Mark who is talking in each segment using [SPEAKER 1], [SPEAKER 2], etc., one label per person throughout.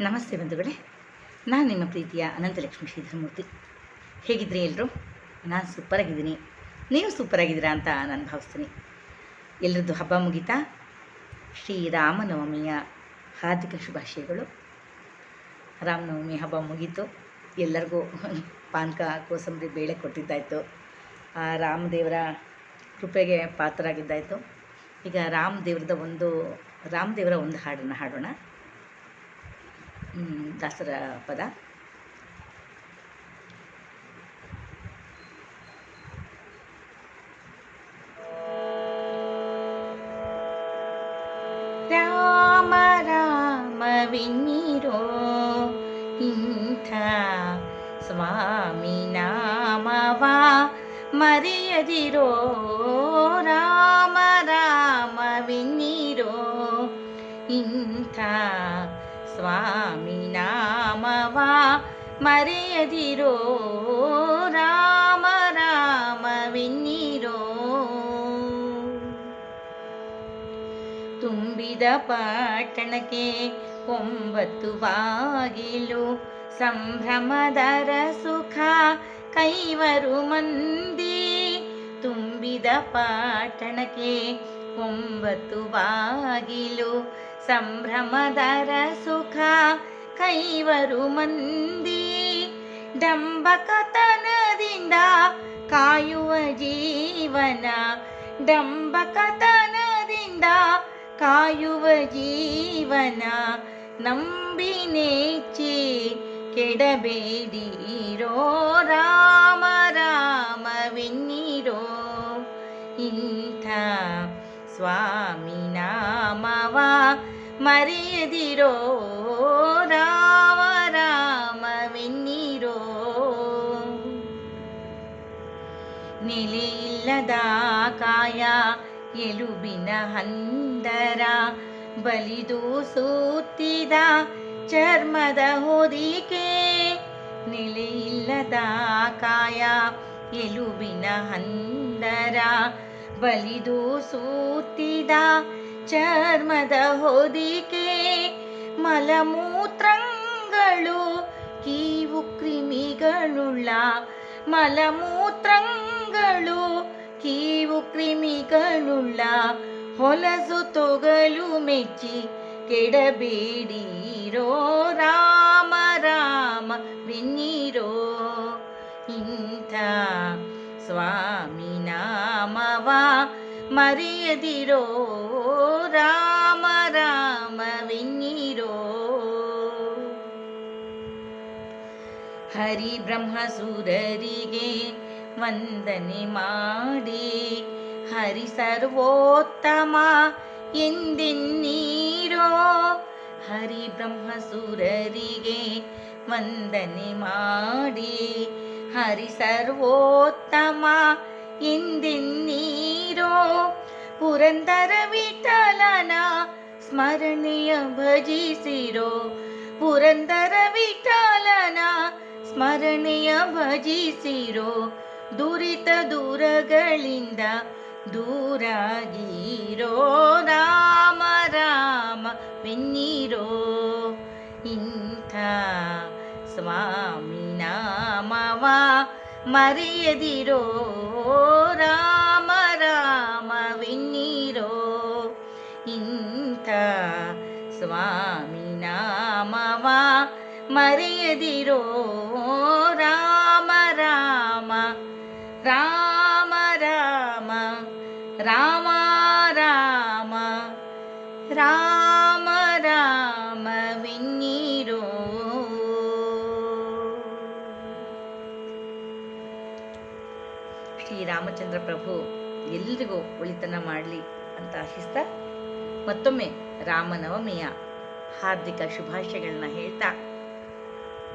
[SPEAKER 1] ನಮಸ್ತೆ ಬಂಧುಗಳೇ. ನಾನು ನಿಮ್ಮ ಪ್ರೀತಿಯ ಅನಂತಲಕ್ಷ್ಮಿ ಶ್ರೀಧರಮೂರ್ತಿ. ಹೇಗಿದ್ರಿ ಎಲ್ಲರೂ ನಾನು ಸೂಪರಾಗಿದ್ದೀನಿ. ನೀವು ಸೂಪರಾಗಿದ್ದೀರಾ ಅಂತ ನಾನು ಭಾವಿಸ್ತೀನಿ. ಎಲ್ಲರದ್ದು ಹಬ್ಬ ಮುಗಿತಾ? ಶ್ರೀರಾಮನವಮಿಯ ಹಾರ್ದಿಕ ಶುಭಾಶಯಗಳು. ರಾಮನವಮಿ ಹಬ್ಬ ಮುಗೀತು. ಎಲ್ಲರಿಗೂ ಪಾನಕ, ಕೋಸಂಬರಿ, ಬೇಳೆ ಕೊಟ್ಟಿದ್ದಾಯಿತು. ಆ ರಾಮದೇವರ ಕೃಪೆಗೆ ಪಾತ್ರರಾಗಿದ್ದಾಯಿತು. ಈಗ ರಾಮದೇವ್ರದ ಒಂದು, ರಾಮದೇವರ ಒಂದು ಹಾಡನ್ನು ಹಾಡೋಣ. தசரா அப்போ தான் రామ రామ విన్నిరో ఇంత స్వామి నామవా మరియదిరో రామ రామ విన్నిరో ఇంత ಸ್ವಾಮಿ ನಾಮವ ಮರೆಯದಿರೋ ರಾಮ ರಾಮವೆನ್ನಿರೋ ತುಂಬಿದ ಪಟ್ಟಣಕ್ಕೆ ಒಂಬತ್ತು ಬಾಗಿಲು ಸಂಭ್ರಮದರ ಸುಖ ಕೈವರು ಮಂದಿ ತುಂಬಿದ ಪಟ್ಟಣಕ್ಕೆ ಒಂಬತ್ತು ಬಾಗಿಲು ಸಂಭ್ರಮದರ ಸುಖ ಕೈವರು ಮಂದಿ. ಡಂಬಕತನದಿಂದ ಕಾಯುವ ಜೀವನ ಡಂಬಕತನದಿಂದ ಕಾಯುವ ಜೀವನ, ನಂಬಿ ನೇಚಿ ಕೆಡಬೇಡಿರೋ ರಾಮ ರಾಮವೆನ್ನಿರೋ ಇಂಥ ಸ್ವಾಮಿ ನಾಮವ ಮರೆಯದಿರೋ ರಾಮ ರಾಮವೆನ್ನಿರೋ. ನೆಲೆಯಿಲ್ಲದ ಕಾಯ ಎಲುಬಿನ ಹಂದರ ಬಲಿದು ಸೂತಿದ ಚರ್ಮದ ಹೊದಿಕೆ. ನೆಲೆಯಿಲ್ಲದ ಕಾಯ ಎಲುಬಿನ ಹಂದರ ಬಲಿದು ಸೂತಿದ ಚರ್ಮದ ಹೊದಿಕೆ, ಮಲಮೂತ್ರಗಳು, ಕೀವು ಕ್ರಿಮಿಗಳುಳ್ಳ ಮಲಮೂತ್ರಗಳು, ಕೀವು ಕ್ರಿಮಿಗಳುಳ್ಳ ಹೊಲಸು ತೊಗಲು ಮೆಚ್ಚಿ, ಕೆಡಬೇಡಿರೋ ರಾಮ ರಾಮ ಬೆನ್ನಿರೋ ಇಂಥ ಸ್ವಾಮಿ ನಾಮವ ಮರೆಯದಿರೋ ರಾಮ ರಾಮವೆನ್ನಿರೋ ಹರಿ ಬ್ರಹ್ಮಸುರರಿಗೆ ವಂದನೆ ಮಾಡಿ, ಹರಿ ಸರ್ವೋತ್ತಮ ಎಂದೆನ್ನೀರೋ. ಹರಿ ಬ್ರಹ್ಮಸುರರಿಗೆ ವಂದನೆ ಮಾಡಿ, ಹರಿ ಸರ್ವೋತ್ತಮ ಎಂದೆನ್ನೀರೋ ಪುರಂದರ ವಿಠಲನ ಸ್ಮರಣೆಯ ಭಜಿಸಿರೋ ಪುರಂದರ ವಿಠಲನ ಸ್ಮರಣೆಯ ಭಜಿಸಿರೋ ದುರಿತ ದೂರಗಳಿಂದ ದೂರಾಗಿರೋ ರಾಮ ರಾಮ ಬೆನ್ನೀರೋ ಇಂಥ ಸ್ವಾಮಿ ಮರೆಯದಿರೋ ರಾಮ ರಾಮವೆನ್ನೀರೋ ಇಂಥ ಸ್ವಾಮಿ ನಾಮವ ಮರೆಯದಿರೋ ರಾಮ ರಾಮ ರಾಮ ಶ್ರೀರಾಮಚಂದ್ರ ಪ್ರಭು ಎಲ್ರಿಗೂ ಒಳಿತನ ಮಾಡಲಿ ಅಂತ ಆಶಿಸ್ತಾ ಮತ್ತೊಮ್ಮೆ ರಾಮನವಮಿಯ ಹಾರ್ದಿಕ ಶುಭಾಶಯಗಳನ್ನ ಹೇಳ್ತಾ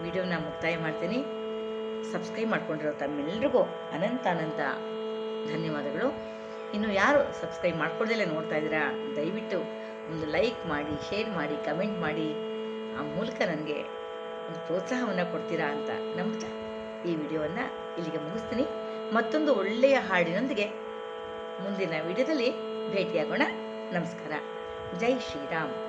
[SPEAKER 1] ವಿಡಿಯೋನ ಮುಕ್ತಾಯ ಮಾಡ್ತೀನಿ. ಸಬ್ಸ್ಕ್ರೈಬ್ ಮಾಡ್ಕೊಂಡಿರೋ ತಮ್ಮೆಲ್ರಿಗೂ ಅನಂತ ಅನಂತ ಧನ್ಯವಾದಗಳು. ಇನ್ನು ಯಾರು ಸಬ್ಸ್ಕ್ರೈಬ್ ಮಾಡ್ಕೊಳ್ದಲ್ಲೇ ನೋಡ್ತಾ ಇದ್ದೀರಾ, ದಯವಿಟ್ಟು ಒಂದು ಲೈಕ್ ಮಾಡಿ, ಶೇರ್ ಮಾಡಿ, ಕಮೆಂಟ್ ಮಾಡಿ. ಆ ಮೂಲಕ ನನಗೆ ಒಂದು ಪ್ರೋತ್ಸಾಹವನ್ನು ಕೊಡ್ತೀರಾ ಅಂತ ನಂಬ್ತಾ ಈ ವಿಡಿಯೋವನ್ನು ಇಲ್ಲಿಗೆ ಮುಗಿಸ್ತೀನಿ. ಮತ್ತೊಂದು ಒಳ್ಳೆಯ ಹಾಡಿನೊಂದಿಗೆ ಮುಂದಿನ ವಿಡಿಯೋದಲ್ಲಿ ಭೇಟಿಯಾಗೋಣ. ನಮಸ್ಕಾರ. ಜೈ ಶ್ರೀರಾಮ್.